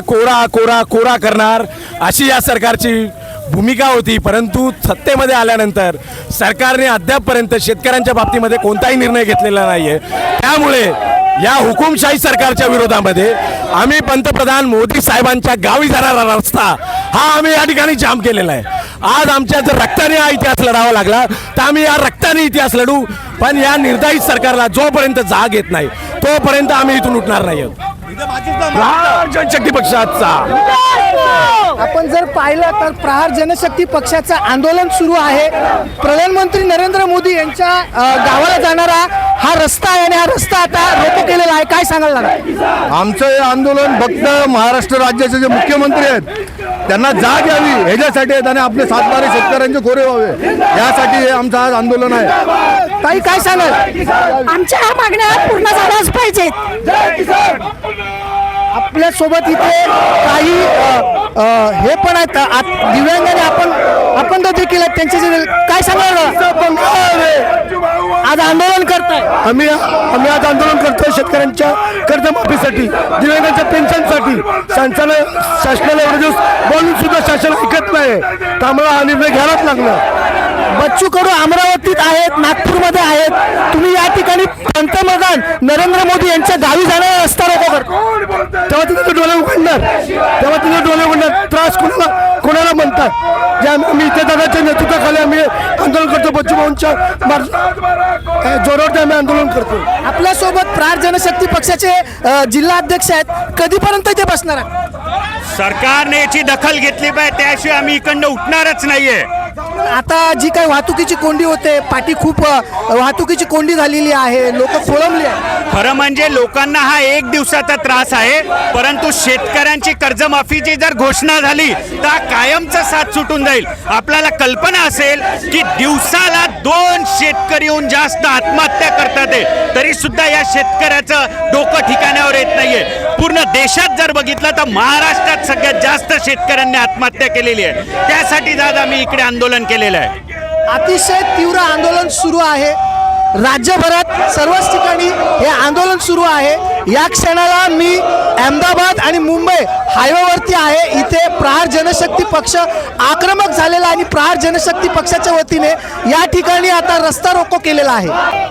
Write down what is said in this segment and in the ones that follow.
कोरा कोरा कोरा करणार अशी या सरकारची भूमिका होती. परंतु सत्तेमध्ये आल्यानंतर सरकारने अद्यापपर्यंत शेतकऱ्यांच्या बाबतीमध्ये कोणताही निर्णय घेतलेला नाही आहे त्यामुळे या हुकुमशाही सरकारच्या विरोधामध्ये आम्ही पंतप्रधान मोदी साहेबांच्या गावी जाणारा रस्ता हा आम्ही या ठिकाणी जाम केलेला आहे. आज आमच्या जर रक्ताने हा इतिहास लढावा लागला तर आम्ही या रक्ताने इतिहास लढू पण या निर्धारित सरकारला जोपर्यंत जाग येत नाही तोपर्यंत आम्ही इथून उठणार नाही आहोत. प्रहार जनशक्ती पक्षाचा. आपण जर पाहिलं तर प्रहार जनशक्ती पक्षाचं आंदोलन सुरू आहे. प्रधानमंत्री नरेंद्र मोदी यांच्या गावाला जाणारा हा रस्ता आहे आणि हा रस्ता आता रोको केलेला आहे. काय सांगाल दादा? आमचं हे आंदोलन फक्त महाराष्ट्र राज्याचे जे मुख्यमंत्री आहेत त्यांना जाग यावी. ह्याच्यासाठी आहेत आणि आपले सातबारे शेतकऱ्यांचे खोरे व्हावे. यासाठी हे आमचं आज आंदोलन आहे. ताई काय सांगाल? आमच्या ह्या मागण्या पूर्ण झाल्याच पाहिजेत. आपल्यासोबत इथे काही हे पण आहेत. दिव्यांगाने आपण आपण देखील आहेत. त्यांचे काय सांगाल? आज आंदोलन करताय. आम्ही आम्ही आज आंदोलन करतोय शेतकऱ्यांच्या कर्जमाफीसाठी दिव्यांगांच्या पेन्शनसाठी. शासनाला शासनाला एवढे दिवस बोलून सुद्धा शासन ऐकत नाही त्यामुळे हा निर्णय घ्यावाच लागला. बच्चू कडू अमरावतीत आहेत नागपूरमध्ये आहेत. तुम्ही या ठिकाणी पंतप्रधान नरेंद्र मोदी यांच्या गावी जाणारा करता तेव्हा तिथे डोळे उघडणार. तेव्हा तिथे डोळे उघडणार. त्रास कोणाला कोणाला म्हणतात? जे आम्ही इथे दादाच्या नेतृत्वाखाली आम्ही आंदोलन करतो बच्चू भाऊंच्या जोरावर आम्ही आंदोलन करतो. आपल्यासोबत प्रार जनशक्ती पक्षाचे जिल्हा अध्यक्ष आहेत. कधीपर्यंत इथे बसणार आहात? सरकारने याची दखल घेतली पाहिजे त्याशिवाय आम्ही इकडनं उठणारच नाहीये. आता जी काही वाहतुकीची कोंडी होते पाठी खूप वाहतुकीची कोंडी झालेली आहे लोक खोळंबली आहे खरं म्हणजे लोकांना हा एक दिवसाचा त्रास आहे परंतु शेतकऱ्यांची कर्जमाफीची जर घोषणा झाली तर कायमचा साथ सुटून जाईल आपल्याला कल्पना असेल की दिवसाला दोन शेतकरी येऊन जास्त आत्महत्या करतात आहे. तरी सुद्धा या शेतकऱ्याचं डोकं ठिकाण्यावर येत नाहीये पूर्ण देशात जर बघितलं तर महाराष्ट्रात सगळ्यात जास्त शेतकऱ्यांनी आत्महत्या केलेली आहे. त्यासाठी दादा मी इकडे आंदोलन केलेलं आहे. अतिशय तीव्र आंदोलन सुरू आहे. राज्यभरात सर्वच ठिकाणी हे आंदोलन सुरू आहे. या क्षणाला मी अहमदाबाद आणि मुंबई हायवेवरती आहे. इथे प्रहार जनशक्ती पक्ष आक्रमक झालेला आणि प्रहार जनशक्ती पक्षाच्या वतीने या ठिकाणी आता रस्ता रोको केलेला आहे.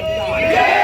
Hallelujah.